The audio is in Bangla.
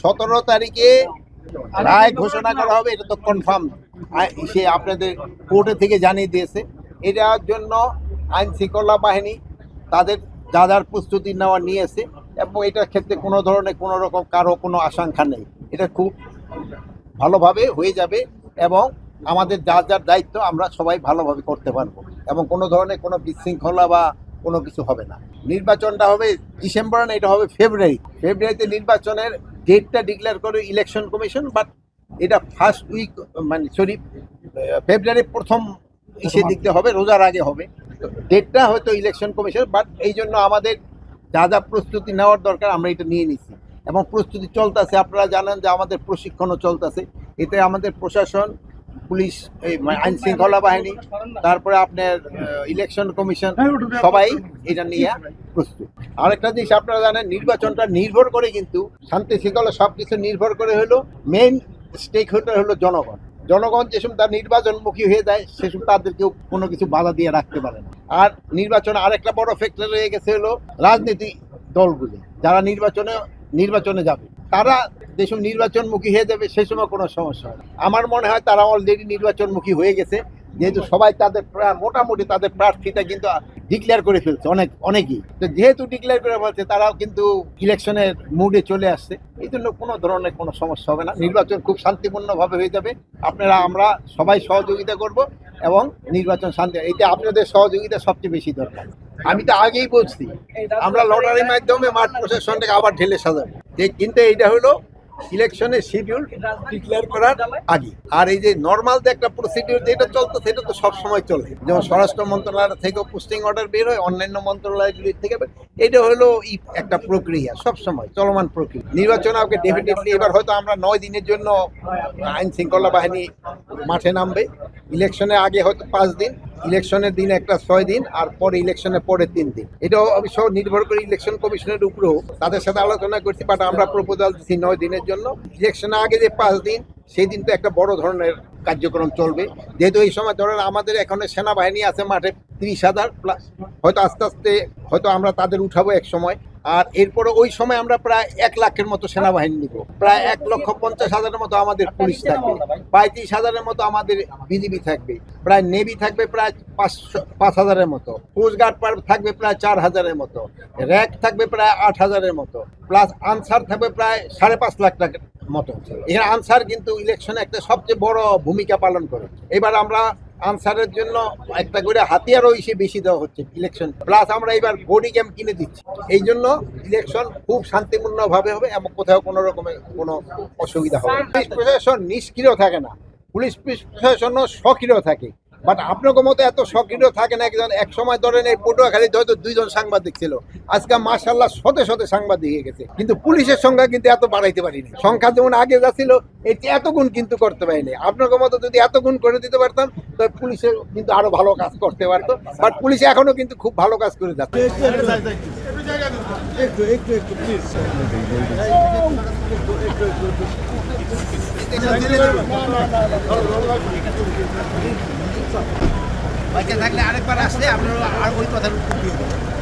সতেরো তারিখে রায় ঘোষণা করা হবে, এটা তো কনফার্ম সে আপনাদের কোর্টে থেকে জানিয়ে দিয়েছে। এটার জন্য আইন শৃঙ্খলা বাহিনী তাদের যা যার প্রস্তুতি নেওয়া নিয়েছে এবং এটার ক্ষেত্রে কোনো ধরনের কোনো রকম কারও কোনো আশঙ্কা নেই। এটা খুব ভালোভাবে হয়ে যাবে এবং আমাদের যার যার দায়িত্ব আমরা সবাই ভালোভাবে করতে পারব। এবং কোনো ধরনের কোনো বিশৃঙ্খলা বা কোনো কিছু হবে না। নির্বাচনটা হবে ডিসেম্বর না এটা হবে ফেব্রুয়ারি। ফেব্রুয়ারিতে নির্বাচনের ডেটটা ডিক্লেয়ার করে ইলেকশন কমিশন বাট এটা ফার্স্ট উইক মানে সরি ফেব্রুয়ারির প্রথম ইসে দিকতে হবে রোজার আগে হবে। ডেটটা হয়তো ইলেকশন কমিশন বাট এই জন্য আমাদের যা যা প্রস্তুতি নেওয়ার দরকার আমরা এটা নিয়ে নিছি। এবং প্রস্তুতি চলতেছে আপনারা জানেন যে আমাদের প্রশিক্ষণও চলতেছে। এতে আমাদের প্রশাসন পুলিশ, এই মানে আইন শৃঙ্খলা বাহিনী, তারপরে আপনার ইলেকশন কমিশন সবাই এটা নিয়ে প্রস্তুত। আরেকটা জিনিস আপনারা জানেন, নির্বাচনটা নির্ভর করে কিন্তু শান্তি শৃঙ্খলা সব কিছু নির্ভর করে হলো মেইন স্টেক হোল্ডার হলো জনগণ। জনগণ যেসব তার নির্বাচনমুখী হয়ে যায়, সেসব তাদেরকেও কোনো কিছু বাধা দিয়ে রাখতে পারে না। আর নির্বাচন আরেকটা বড় ফ্যাক্টর রয়ে গেছে হলো রাজনীতি দলগুলি, যারা নির্বাচনে নির্বাচনে যাবে, তারা যেসব নির্বাচনমুখী হয়ে যাবে সেই সময় কোনো সমস্যা হয়। আমার মনে হয় তারা অলরেডি নির্বাচনমুখী হয়ে গেছে। যেহেতু সবাই তাদের মোটামুটি তাদের প্রার্থীটা কিন্তু ডিক্লেয়ার করে ফেলছে অনেক অনেকেই। তো যেহেতু ডিক্লেয়ার করে ফেলছে তারাও কিন্তু ইলেকশনের মুডে চলে আসছে। এই জন্য কোনো ধরনের কোনো সমস্যা হবে না। নির্বাচন খুব শান্তিপূর্ণভাবে হয়ে যাবে। আপনারা আমরা সবাই সহযোগিতা করব এবং নির্বাচন শান্তি এতে আপনাদের সহযোগিতা সবচেয়ে বেশি দরকার। আমি তো আগেই বলছি আমরা লটারির মাধ্যমে মাঠ প্রশাসনটাকে আবার ঢেলে সাজাবো। কিন্তু এইটা হলো ইলেকশনের শিডিউল ডিক্লেয়ার করার আগে। আর এই যে নর্মাল যে একটা প্রসিডিউর যেটা চলতো, সেটা তো সব সময় চলে। যেমন স্বরাষ্ট্র মন্ত্রণালয় থেকেও পোস্টিং অর্ডার বের হয়, অন্যান্য মন্ত্রণালয়গুলির থেকে এটা হলো একটা প্রক্রিয়া সব সময় চলমান প্রক্রিয়া। নির্বাচন আমাকে ডেফিনেটলি এবার হয়তো আমরা নয় দিনের জন্য আইন শৃঙ্খলা বাহিনী মাঠে নামবে। ইলেকশনের আগে হয়তো পাঁচ দিন ইলেকশনের দিন একটা ছয় দিন আর পরে ইলেকশনের পরে তিন দিন। এটাও অবশ্য নির্ভর করে ইলেকশন কমিশনের উপরেও তাদের সাথে আলোচনা করছি বাট আমরা প্রপোজাল দিচ্ছি নয় দিনের জন্য। ইলেকশনের আগে যে পাঁচ দিন, সেই দিন তো একটা বড় ধরনের কার্যক্রম চলবে। যেহেতু এই সময় ধরেন আমাদের এখন সেনাবাহিনী আছে মাঠে তিরিশ হাজার প্লাস হয়তো আস্তে আস্তে হয়তো আমরা তাদের উঠাবো এক সময়। আর এরপরে ওই সময় আমরা প্রায় এক লাখের মতো সেনাবাহিনী নিব। প্রায় এক লক্ষ পঞ্চাশ হাজারের মতো আমাদের পুলিশ থাকবে। পঁয়ত্রিশ হাজারের মতো আমাদের বিজিবি থাকবে। প্রায় নেভি থাকবে প্রায় পাঁচশো পাঁচ হাজারের মতো। কোস্টগার্ড থাকবে প্রায় চার হাজারের মতো। র্যাক থাকবে প্রায় আট হাজারের মতো। প্লাস আনসার থাকবে প্রায় সাড়ে পাঁচ লাখ টাকার মতো। এখানে আনসার কিন্তু ইলেকশনে একটা সবচেয়ে বড় ভূমিকা পালন করে। এবার আমরা আনসারের জন্য একটা করে হাতিয়ারও এসে বেশি দেওয়া হচ্ছে ইলেকশন প্লাস আমরা এবার বডি ক্যাম্প কিনে দিচ্ছি। এই জন্য ইলেকশন খুব শান্তিপূর্ণভাবে হবে এবং কোথাও কোনো রকমের কোনো অসুবিধা হবে। পুলিশ প্রশাসন নিষ্ক্রিয় থাকে না। পুলিশ প্রশাসনও সক্রিয় থাকে। বাট আপনাকে মতো এত সক্রিয় থাকে না একজন এক সময় ধরেন এই পটুয়াখালীতে হয়তো দুইজন সাংবাদিক ছিল আজকে মার্শাল্লাহ শতে শতে সাংবাদিক হয়ে গেছে কিন্তু পুলিশের সংখ্যা কিন্তু এত বাড়াইতে পারিনি সংখ্যা যেমন আগে যা ছিল এটি এত গুণ কিন্তু করতে পারিনি আপনাকে মতো যদি এত গুণ করে দিতে পারতাম তো পুলিশে কিন্তু আরও ভালো কাজ করতে পারতো বাট পুলিশ এখনও কিন্তু খুব ভালো কাজ করে যাচ্ছে একটু একটু একটু প্লিজ বাইকে থাকলে আরেকবার আসলে আপনারা আর ওই কথার উত্তর দিয়ে দেবেন